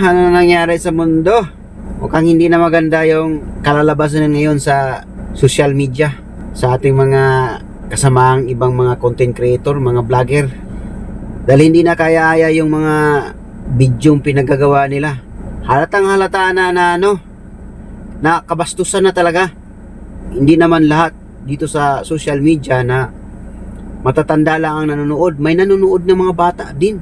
ano nangyari sa mundo? Mukhang hindi na maganda yung kalalabasan ngayon sa social media sa ating mga kasamaang ibang mga content creator, mga vlogger. Dahil hindi na kaya-aya yung mga bidyong pinagagawa nila. Halatang halata na na ano, na kabastusan na talaga. Hindi naman lahat dito sa social media na matatanda lang ang nanonood. May nanonood ng mga bata din.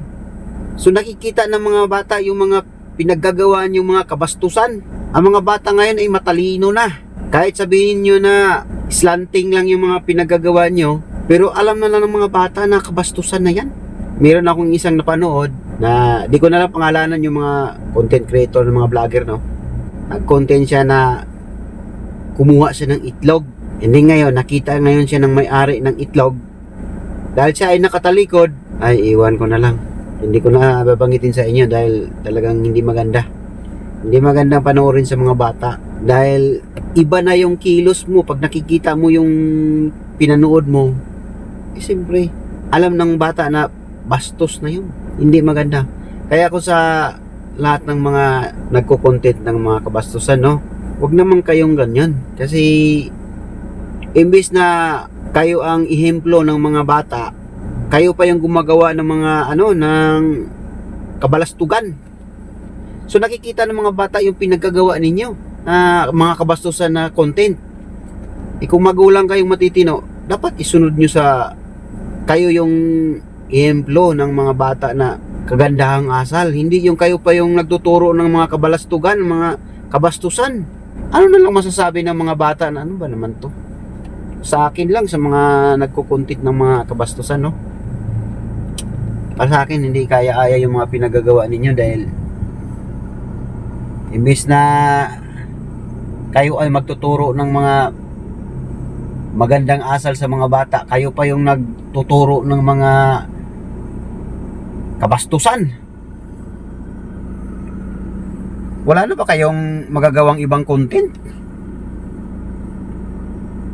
So nakikita ng mga bata yung mga pinaggagawaan yung mga kabastusan. Ang mga bata ngayon ay matalino na. Kahit sabihin nyo na slanting lang yung mga pinagagawa nyo, pero alam na lang ng mga bata na kabastusan na yan. Meron akong isang napanood na di ko na lang pangalanan yung mga content creator ng mga vlogger, no? Nag-content siya na kumuha siya ng itlog. Hindi ngayon, nakita ngayon siya ng may-ari ng itlog. Dahil siya ay nakatalikod, ay iwan ko na lang. Hindi ko na babanggitin sa inyo dahil talagang hindi maganda. Hindi magandang panoorin sa mga bata. Dahil iba na yung kilos mo pag nakikita mo yung pinanood mo. Eh, siyempre, alam ng bata na bastos na yun. Hindi maganda. Kaya ako sa lahat ng mga nagko-content ng mga kabastusan, no? Huwag naman kayong ganyan. Kasi, imbis na kayo ang ihemplo ng mga bata, kayo pa yung gumagawa ng mga ano ng kabalastugan. So nakikita ng mga bata yung pinagkagawa ninyo na mga kabastusan na content. E kung magulang kayong matitino, dapat isunod nyo sa kayo yung ehemplo ng mga bata na kagandahang asal. Hindi yung kayo pa yung nagtuturo ng mga kabalastugan, mga kabastusan. Ano na lang masasabi ng mga bata na ano ba naman to? Sa akin lang, sa mga nagkukuntit ng mga kabastusan, no? Para sa akin, hindi kaya-aya yung mga pinagagawa ninyo dahil imbis na kayo ay magtuturo ng mga magandang asal sa mga bata, kayo pa yung nagtuturo ng mga kabastusan. Wala na ba kayong magagawang ibang content?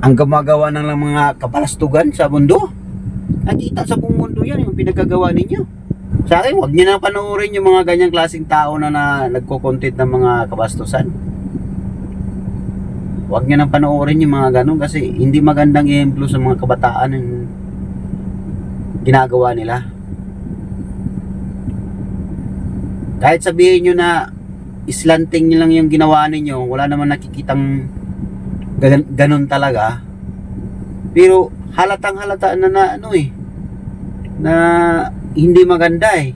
Ang gumagawa ng mga kabalastugan sa mundo? Nakita sa buong mundo yan, yung pinagagawa ninyo. Sa akin, huwag niyo na panoorin yung mga ganyang klaseng tao na, na nagko-content ng mga kabastusan. Huwag niyo na panoorin yung mga ganun kasi hindi magandang ehemplo sa mga kabataan yung ginagawa nila. Kahit sabihin nyo na islanting nyo lang yung ginawa ninyo, wala naman nakikitang gan- ganun talaga. Pero halatang halata na na ano eh, na hindi maganda eh.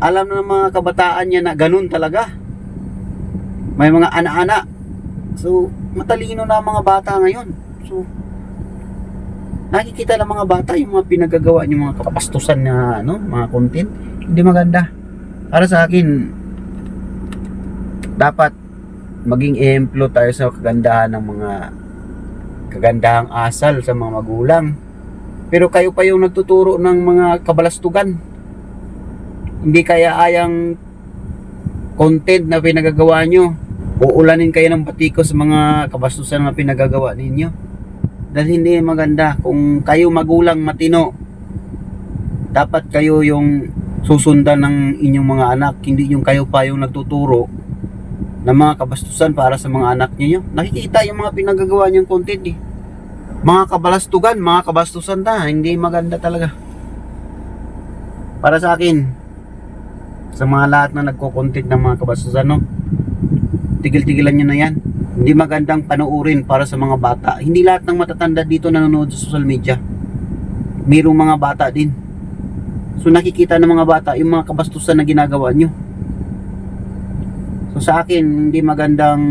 Alam na ng mga kabataan niya na ganun talaga. May mga ana-ana. So, matalino na ang mga bata ngayon. So, nakikita ng mga bata yung mga pinagagawa yung mga kapastusan na ano, mga content. Hindi maganda. Para sa akin, dapat maging ehemplo tayo sa kagandahan ng mga kagandahang asal sa mga magulang. Pero kayo pa yung nagtuturo ng mga kabalastugan. Hindi kaya ayang content na pinagagawa nyo. Uulanin kayo ng patiko sa mga kabastusan na pinagagawa ninyo. Dahil hindi maganda. Kung kayo magulang matino, dapat kayo yung susundan ng inyong mga anak. Hindi yung kayo pa yung nagtuturo ng mga kabastusan para sa mga anak niyo. Nakikita yung mga pinagagawa niyong content eh. Mga kabalastugan, mga kabastusan na, hindi maganda talaga. Para sa akin, sa mga lahat na nagko-content ng mga kabastusan, no? Tigil-tigilan nyo na yan. Hindi magandang panoorin para sa mga bata. Hindi lahat ng matatanda dito nanonood sa social media. Mayroong mga bata din. So nakikita ng mga bata yung mga kabastusan na ginagawa nyo. So sa akin, hindi magandang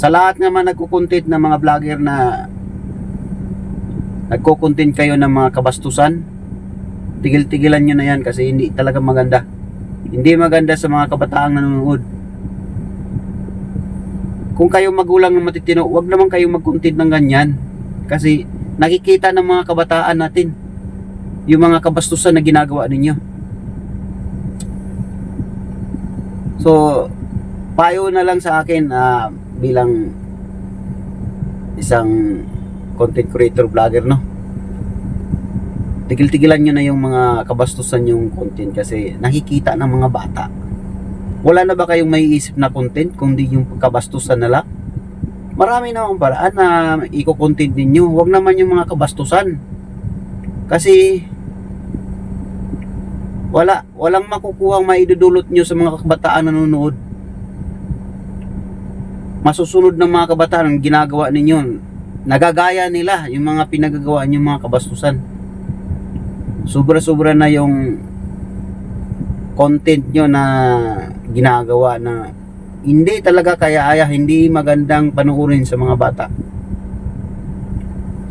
sa lahat naman nagko-content ng mga vlogger na nagko-content kayo ng mga kabastusan, tigil-tigilan nyo na yan kasi hindi talaga maganda. Hindi maganda sa mga kabataang nanonood. Kung kayo magulang ng matitino, wag naman kayo mag-content ng ganyan. Kasi nakikita ng mga kabataan natin yung mga kabastusan na ginagawa ninyo. So, payo na lang sa akin ah, bilang isang content creator vlogger no tigil-tigilan nyo na yung mga kabastusan yung content kasi nakikita ng mga bata. Wala na ba kayong may isip na content kundi yung kabastusan na lang? Marami na akong paraan na i-content ninyo. Huwag naman yung mga kabastusan. Kasi wala walang makukuha ang maidudulot nyo sa mga kabataan na nanonood. Masusunod ng mga kabataan ang ginagawa ninyo. Nagagaya nila yung mga pinagagawa nyo mga kabastusan. Sobra-sobra na yung content nyo na ginagawa na hindi talaga kaya-aya, hindi magandang panuorin sa mga bata.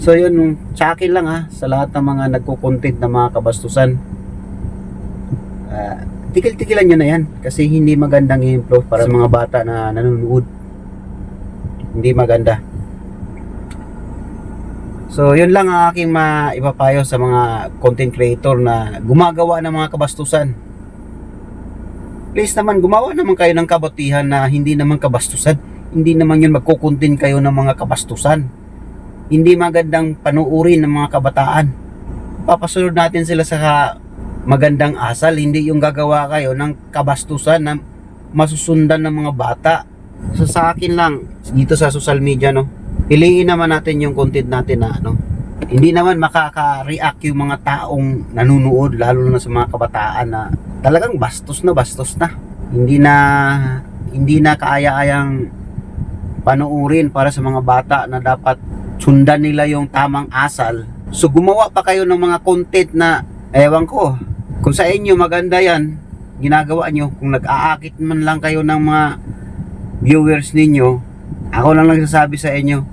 So yun, sa akin lang ha, sa lahat ng mga nagko-content na mga kabastusan. Ah, tigil-tigilan nyo na yan kasi hindi magandang influence para sa mga bata na nanonood. Hindi maganda. So, yun lang ang aking maipapayo sa mga content creator na gumagawa ng mga kabastusan. Please naman, gumawa naman kayo ng kabutihan na hindi naman kabastusan. Hindi naman yun magkukuntin kayo ng mga kabastusan. Hindi magandang panuurin ng mga kabataan. Papasunod natin sila sa magandang asal, hindi yung gagawa kayo ng kabastusan na masusundan ng mga bata. So sa akin lang, dito sa social media, no, piliin naman natin yung content natin na ano, hindi naman makaka-react yung mga taong nanunood, lalo na sa mga kabataan na talagang bastos na bastos na. Hindi na, hindi na kaaya-ayang panuurin para sa mga bata na dapat sundan nila yung tamang asal. So gumawa pa kayo ng mga content na, ewan ko, kung sa inyo maganda yan, ginagawa nyo, kung nag-aakit man lang kayo ng mga viewers ninyo, ako lang nagsasabi sa inyo,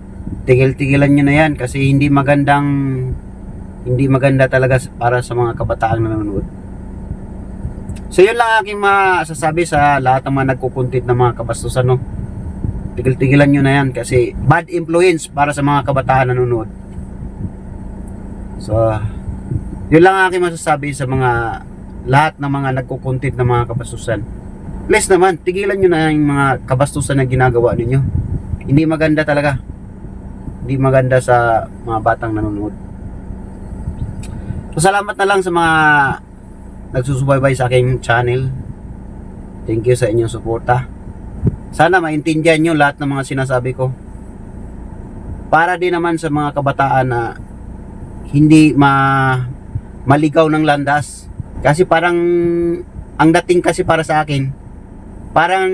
tigil-tigilan nyo na yan kasi hindi magandang hindi maganda talaga para sa mga kabataang nanonood. So yun lang aking masasabi sa lahat ng mga nagkukuntit ng mga kabastusan no. Tigil-tigilan nyo na yan kasi bad influence para sa mga kabataan nanonood. So yun lang ang aking masasabi sa mga lahat ng mga nagkukuntit ng mga kabastusan. Please naman, tigilan nyo na yung mga kabastusan na ginagawa ninyo. Hindi maganda talaga. Hindi maganda sa mga batang nanonood. So, salamat na lang sa mga nagsusubaybay sa aking channel. Thank you sa inyong suporta. Sana maintindihan nyo lahat ng mga sinasabi ko. Para din naman sa mga kabataan na hindi ma maligaw ng landas. Kasi parang ang dating kasi para sa akin, parang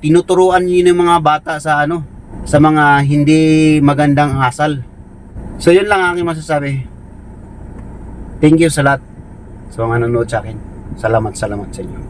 tinuturuan niyo ng mga bata sa ano, sa mga hindi magandang asal. So yun lang ang aking masasabi. Thank you sa lahat sa mga nanonood sa akin. Salamat, salamat sa inyo.